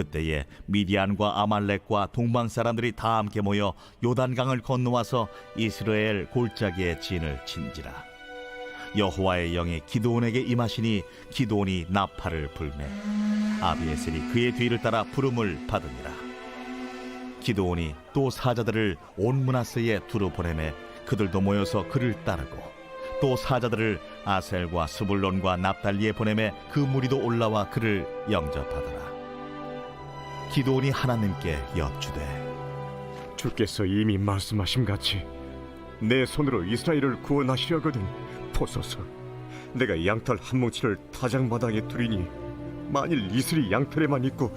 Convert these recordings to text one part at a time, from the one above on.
그때에 미디안과 아말렉과 동방 사람들이 다 함께 모여 요단강을 건너와서 이스라엘 골짜기에 진을 친지라. 여호와의 영이 기도온에게 임하시니 기도온이 나팔을 불매 아비에셀이 그의 뒤를 따라 부름을 받으니라. 기도온이 또 사자들을 온 문하세에 두루 보내매 그들도 모여서 그를 따르고 또 사자들을 아셀과 스불론과 납달리에 보내매 그 무리도 올라와 그를 영접하더라 기도온이 하나님께 여쭈되 주께서 이미 말씀하신 같이 내 손으로 이스라엘을 구원하시려거든 보소서. 내가 양털 한 뭉치를 타작마당에 두리니 만일 이슬이 양털에만 있고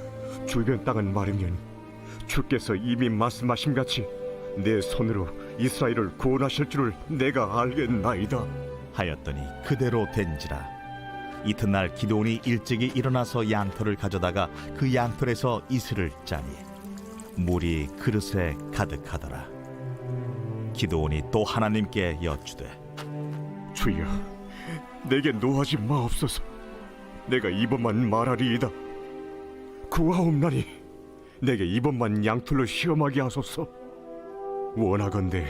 주변 땅은 마르면 주께서 이미 말씀하신 같이 내 손으로 이스라엘을 구원하실 줄을 내가 알겠나이다. 하였더니 그대로 된지라 이튿날 기도온이 일찍이 일어나서 양털을 가져다가 그 양털에서 이슬을 짜니 물이 그릇에 가득하더라. 기도온이 또 하나님께 여쭈되 주여 내게 노하지 마옵소서 내가 이번만 말하리이다. 구하옵나니 내게 이번만 양털로 시험하게 하소서. 원하건대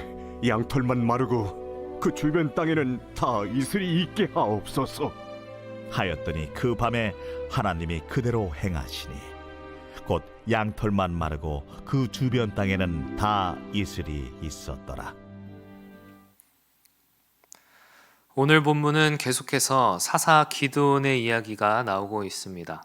양털만 마르고 그 주변 땅에는 다 이슬이 있게 하옵소서 하였더니 그 밤에 하나님이 그대로 행하시니 곧 양털만 마르고 그 주변 땅에는 다 이슬이 있었더라 오늘 본문은 계속해서 사사 기드온의 이야기가 나오고 있습니다.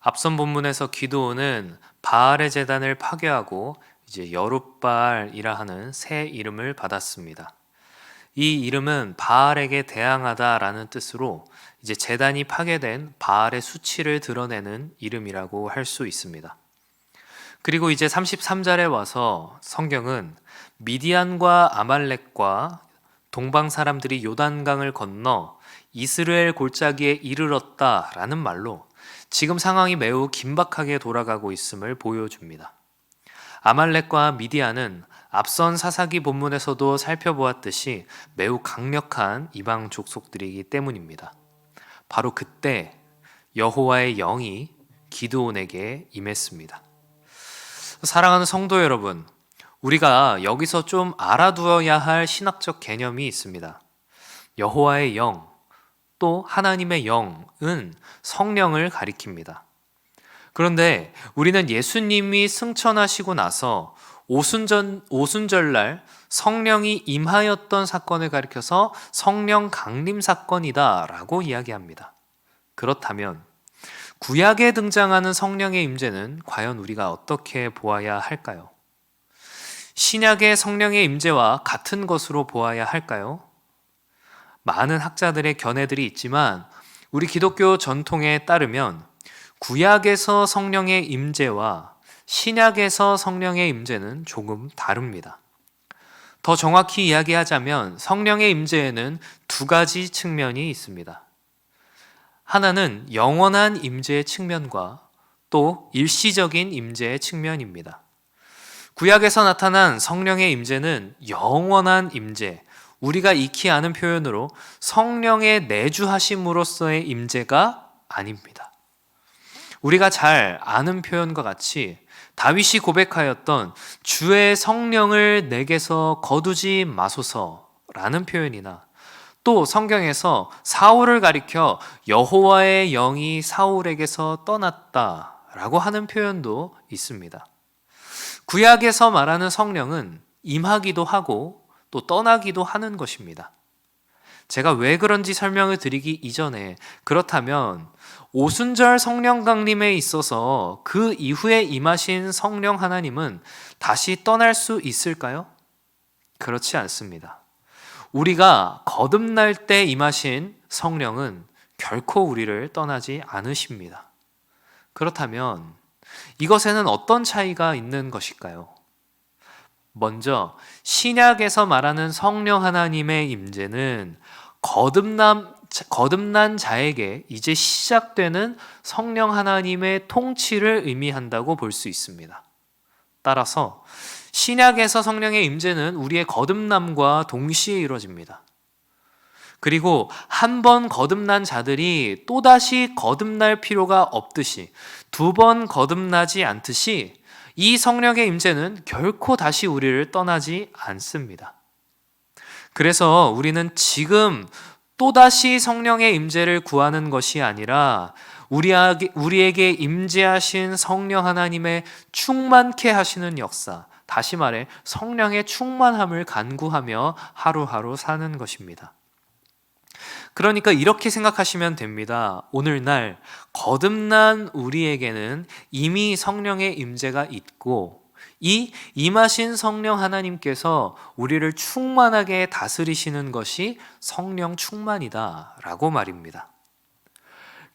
앞선 본문에서 기드온은 바알의 재단을 파괴하고 이제 여룻발이라 하는 새 이름을 받았습니다. 이 이름은 바알에게 대항하다라는 뜻으로 이제 재단이 파괴된 바알의 수치를 드러내는 이름이라고 할 수 있습니다. 그리고 이제 33절에 와서 성경은 미디안과 아말렉과 동방 사람들이 요단강을 건너 이스라엘 골짜기에 이르렀다라는 말로 지금 상황이 매우 긴박하게 돌아가고 있음을 보여줍니다. 아말렉과 미디안은 앞선 사사기 본문에서도 살펴보았듯이 매우 강력한 이방 족속들이기 때문입니다. 바로 그때 여호와의 영이 기드온에게 임했습니다. 사랑하는 성도 여러분, 우리가 여기서 좀 알아두어야 할 신학적 개념이 있습니다. 여호와의 영, 또 하나님의 영은 성령을 가리킵니다. 그런데 우리는 예수님이 승천하시고 나서 오순전, 오순절날 성령이 임하였던 사건을 가리켜서 성령 강림 사건이다라고 이야기합니다. 그렇다면 구약에 등장하는 성령의 임재는 과연 우리가 어떻게 보아야 할까요? 신약의 성령의 임재와 같은 것으로 보아야 할까요? 많은 학자들의 견해들이 있지만 우리 기독교 전통에 따르면 구약에서 성령의 임재와 신약에서 성령의 임재는 조금 다릅니다. 더 정확히 이야기하자면 성령의 임재에는 두 가지 측면이 있습니다. 하나는 영원한 임재의 측면과 또 일시적인 임재의 측면입니다. 구약에서 나타난 성령의 임재는 영원한 임재, 우리가 익히 아는 표현으로 성령의 내주하심으로서의 임재가 아닙니다. 우리가 잘 아는 표현과 같이 다윗이 고백하였던 주의 성령을 내게서 거두지 마소서라는 표현이나 또 성경에서 사울을 가리켜 여호와의 영이 사울에게서 떠났다라고 하는 표현도 있습니다. 구약에서 말하는 성령은 임하기도 하고 또 떠나기도 하는 것입니다. 제가 왜 그런지 설명을 드리기 이전에 그렇다면 오순절 성령 강림에 있어서 그 이후에 임하신 성령 하나님은 다시 떠날 수 있을까요? 그렇지 않습니다. 우리가 거듭날 때 임하신 성령은 결코 우리를 떠나지 않으십니다. 그렇다면 이것에는 어떤 차이가 있는 것일까요? 먼저 신약에서 말하는 성령 하나님의 임재는 거듭남 거듭난 자에게 이제 시작되는 성령 하나님의 통치를 의미한다고 볼 수 있습니다. 따라서 신약에서 성령의 임재는 우리의 거듭남과 동시에 이루어집니다. 그리고 한 번 거듭난 자들이 또다시 거듭날 필요가 없듯이 두 번 거듭나지 않듯이 이 성령의 임재는 결코 다시 우리를 떠나지 않습니다. 그래서 우리는 지금 또다시 성령의 임재를 구하는 것이 아니라 우리에게, 임재하신 성령 하나님의 충만케 하시는 역사, 다시 말해 성령의 충만함을 간구하며 하루하루 사는 것입니다. 그러니까 이렇게 생각하시면 됩니다. 오늘날 거듭난 우리에게는 이미 성령의 임재가 있고 이 임하신 성령 하나님께서 우리를 충만하게 다스리시는 것이 성령 충만이다라고 말입니다.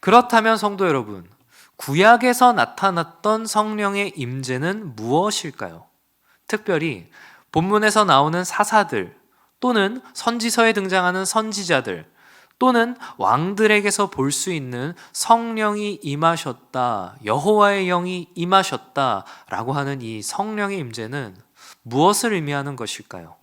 그렇다면 성도 여러분, 구약에서 나타났던 성령의 임재는 무엇일까요? 특별히 본문에서 나오는 사사들 또는 선지서에 등장하는 선지자들 또는 왕들에게서 볼 수 있는 성령이 임하셨다, 여호와의 영이 임하셨다라고 하는 이 성령의 임재는 무엇을 의미하는 것일까요?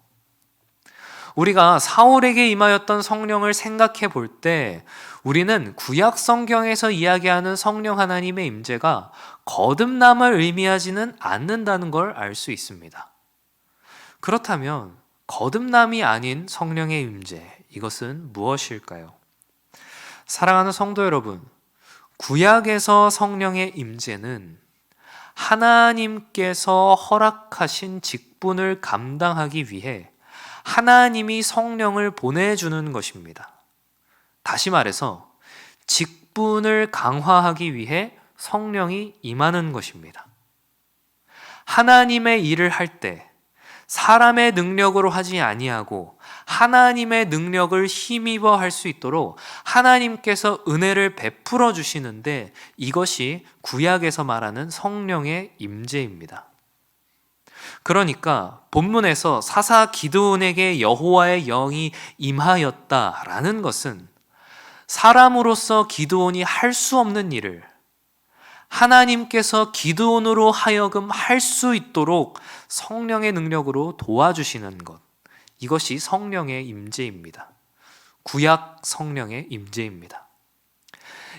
우리가 사울에게 임하였던 성령을 생각해 볼 때 우리는 구약 성경에서 이야기하는 성령 하나님의 임재가 거듭남을 의미하지는 않는다는 걸 알 수 있습니다. 그렇다면 거듭남이 아닌 성령의 임재 이것은 무엇일까요? 사랑하는 성도 여러분, 구약에서 성령의 임재는 하나님께서 허락하신 직분을 감당하기 위해 하나님이 성령을 보내주는 것입니다. 다시 말해서 직분을 강화하기 위해 성령이 임하는 것입니다. 하나님의 일을 할 때 사람의 능력으로 하지 아니하고 하나님의 능력을 힘입어 할 수 있도록 하나님께서 은혜를 베풀어 주시는데 이것이 구약에서 말하는 성령의 임재입니다. 그러니까 본문에서 사사 기드온에게 여호와의 영이 임하였다라는 것은 사람으로서 기드온이 할 수 없는 일을 하나님께서 기드온으로 하여금 할 수 있도록 성령의 능력으로 도와주시는 것. 이것이 성령의 임재입니다. 구약 성령의 임재입니다.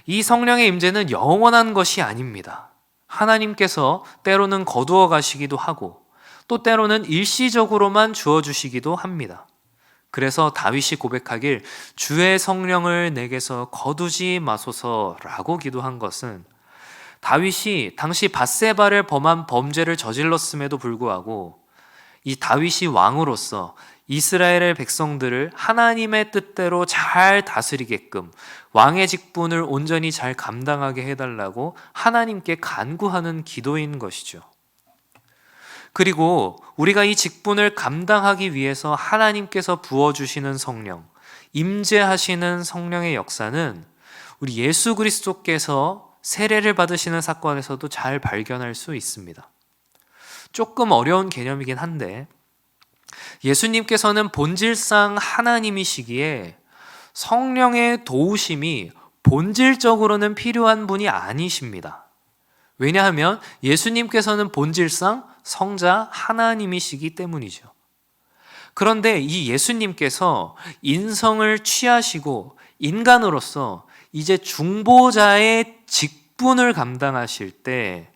이 성령의 임재는 영원한 것이 아닙니다. 하나님께서 때로는 거두어 가시기도 하고 또 때로는 일시적으로만 주어 주시기도 합니다. 그래서 다윗이 고백하길 주의 성령을 내게서 거두지 마소서라고 기도한 것은 다윗이 당시 바세바를 범한 범죄를 저질렀음에도 불구하고 이 다윗이 왕으로서 이스라엘의 백성들을 하나님의 뜻대로 잘 다스리게끔 왕의 직분을 온전히 잘 감당하게 해달라고 하나님께 간구하는 기도인 것이죠. 그리고 우리가 이 직분을 감당하기 위해서 하나님께서 부어주시는 성령, 임재하시는 성령의 역사는 우리 예수 그리스도께서 세례를 받으시는 사건에서도 잘 발견할 수 있습니다. 조금 어려운 개념이긴 한데, 예수님께서는 본질상 하나님이시기에 성령의 도우심이 본질적으로는 필요한 분이 아니십니다. 왜냐하면 예수님께서는 본질상 성자 하나님이시기 때문이죠. 그런데 이 예수님께서 인성을 취하시고 인간으로서 이제 중보자의 직분을 감당하실 때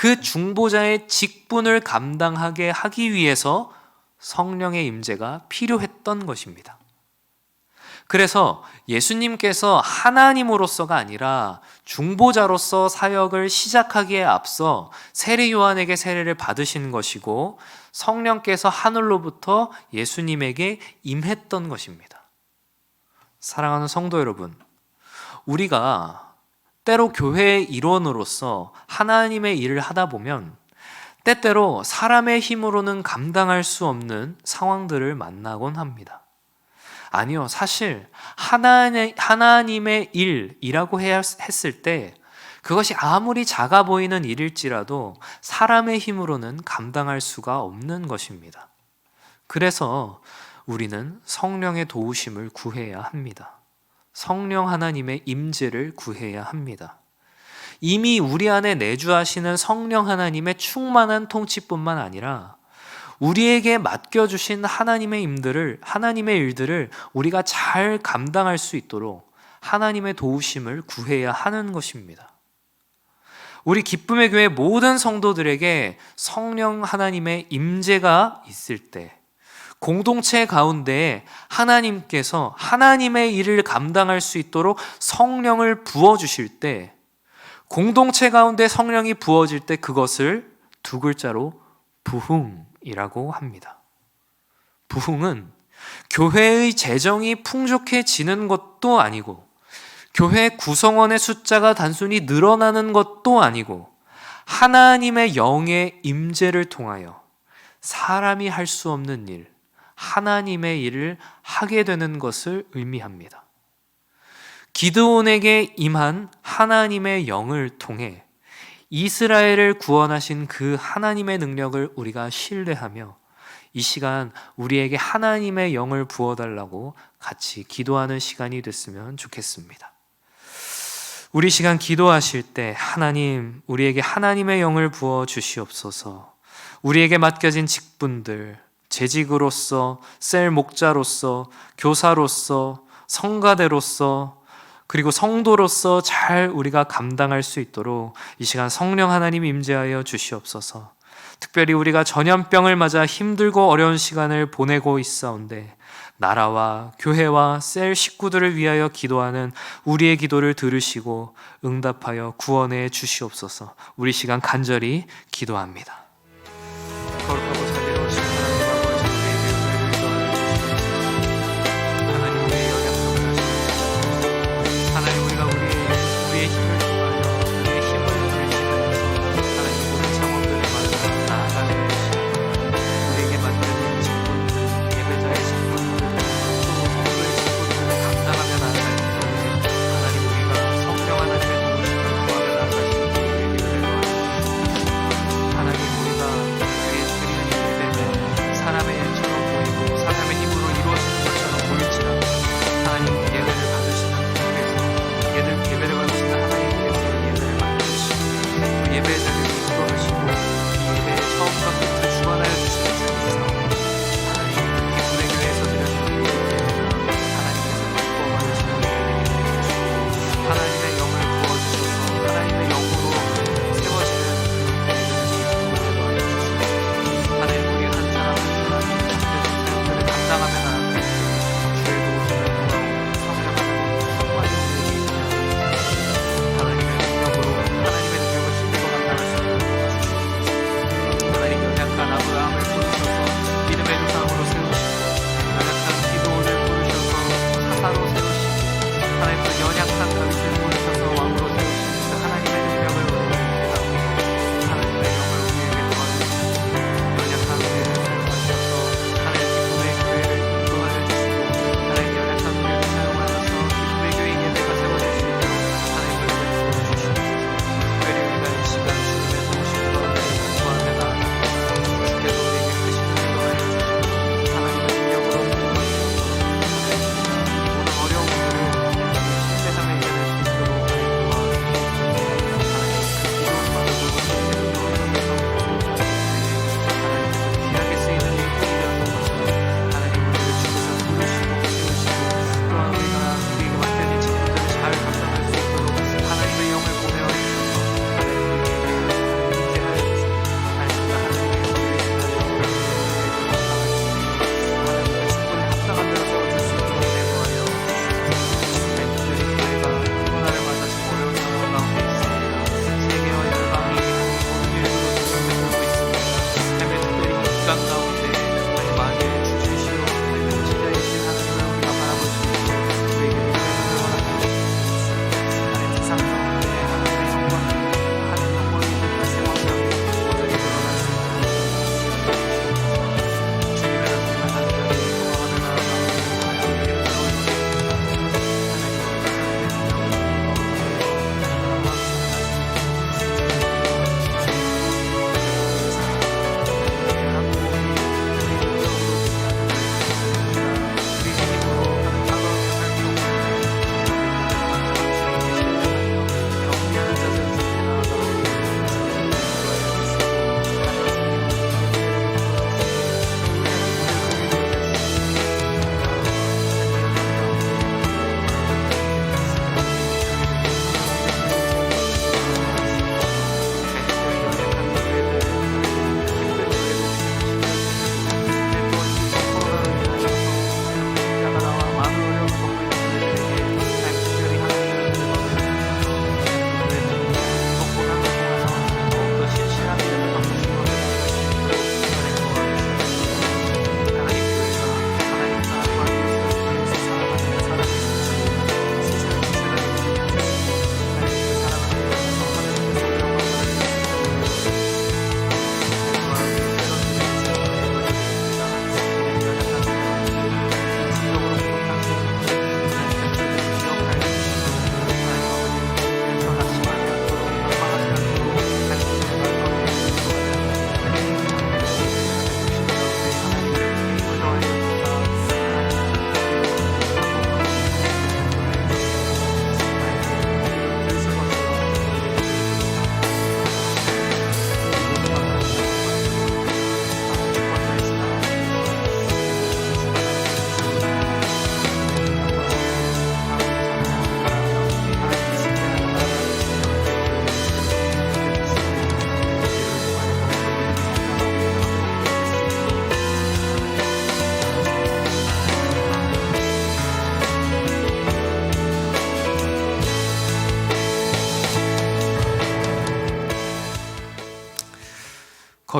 그 중보자의 직분을 감당하게 하기 위해서 성령의 임재가 필요했던 것입니다. 그래서 예수님께서 하나님으로서가 아니라 중보자로서 사역을 시작하기에 앞서 세례 요한에게 세례를 받으신 것이고 성령께서 하늘로부터 예수님에게 임했던 것입니다. 사랑하는 성도 여러분, 우리가 때로 교회의 일원으로서 하나님의 일을 하다 보면 때때로 사람의 힘으로는 감당할 수 없는 상황들을 만나곤 합니다. 아니요, 사실 하나님, 하나님의 일이라고 했을 때 그것이 아무리 작아 보이는 일일지라도 사람의 힘으로는 감당할 수가 없는 것입니다. 그래서 우리는 성령의 도우심을 구해야 합니다. 성령 하나님의 임재를 구해야 합니다. 이미 우리 안에 내주하시는 성령 하나님의 충만한 통치뿐만 아니라 우리에게 맡겨주신 하나님의 임들을, 하나님의 일들을 우리가 잘 감당할 수 있도록 하나님의 도우심을 구해야 하는 것입니다. 우리 기쁨의 교회 모든 성도들에게 성령 하나님의 임재가 있을 때 공동체 가운데 하나님께서 하나님의 일을 감당할 수 있도록 성령을 부어 주실 때 공동체 가운데 성령이 부어질 때 그것을 두 글자로 부흥이라고 합니다. 부흥은 교회의 재정이 풍족해지는 것도 아니고 교회 구성원의 숫자가 단순히 늘어나는 것도 아니고 하나님의 영의 임재를 통하여 사람이 할 수 없는 일, 하나님의 일을 하게 되는 것을 의미합니다. 기드온에게 임한 하나님의 영을 통해 이스라엘을 구원하신 그 하나님의 능력을 우리가 신뢰하며 이 시간 우리에게 하나님의 영을 부어달라고 같이 기도하는 시간이 됐으면 좋겠습니다. 우리 시간 기도하실 때 하나님, 우리에게 하나님의 영을 부어 주시옵소서. 우리에게 맡겨진 직분들, 재직으로서, 셀 목자로서, 교사로서, 성가대로서, 그리고 성도로서 잘 우리가 감당할 수 있도록 이 시간 성령 하나님 임재하여 주시옵소서. 특별히 우리가 전염병을 맞아 힘들고 어려운 시간을 보내고 있사온데 나라와 교회와 셀 식구들을 위하여 기도하는 우리의 기도를 들으시고 응답하여 구원해 주시옵소서. 우리 시간 간절히 기도합니다.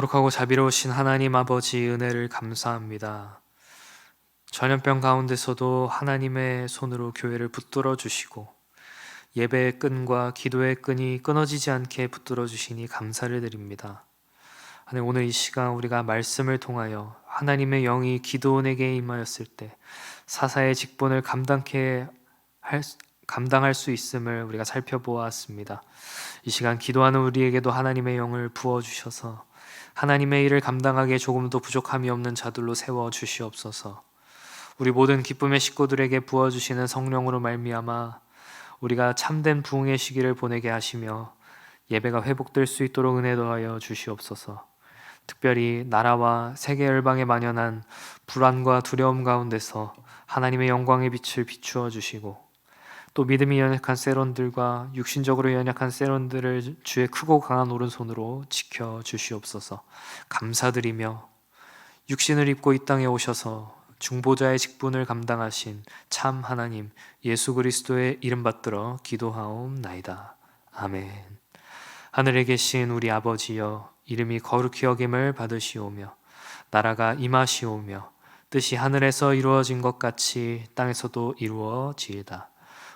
거룩하고 자비로우신 하나님 아버지 은혜를 감사합니다. 전염병 가운데서도 하나님의 손으로 교회를 붙들어 주시고 예배의 끈과 기도의 끈이 끊어지지 않게 붙들어 주시니 감사를 드립니다. 하나님 오늘 이 시간 우리가 말씀을 통하여 하나님의 영이 기도원에게 임하였을 때 사사의 직분을 감당케 할, 수- 감당할 수 있음을 우리가 살펴보았습니다. 이 시간 기도하는 우리에게도 하나님의 영을 부어 주셔서 하나님의 일을 감당하기에 조금도 부족함이 없는 자들로 세워 주시옵소서. 우리 모든 기쁨의 식구들에게 부어 주시는 성령으로 말미암아 우리가 참된 부흥의 시기를 보내게 하시며 예배가 회복될 수 있도록 은혜 더하여 주시옵소서. 특별히 나라와 세계 열방에 만연한 불안과 두려움 가운데서 하나님의 영광의 빛을 비추어 주시고 또 믿음이 연약한 세론들과 육신적으로 연약한 세론들을 주의 크고 강한 오른손으로 지켜 주시옵소서. 감사드리며 육신을 입고 이 땅에 오셔서 중보자의 직분을 감당하신 참 하나님 예수 그리스도의 이름 받들어 기도하옵나이다. 아멘. 하늘에 계신 우리 아버지여 이름이 거룩히 여김을 받으시오며 나라가 임하시오며 뜻이 하늘에서 이루어진 것 같이 땅에서도 이루어지이다.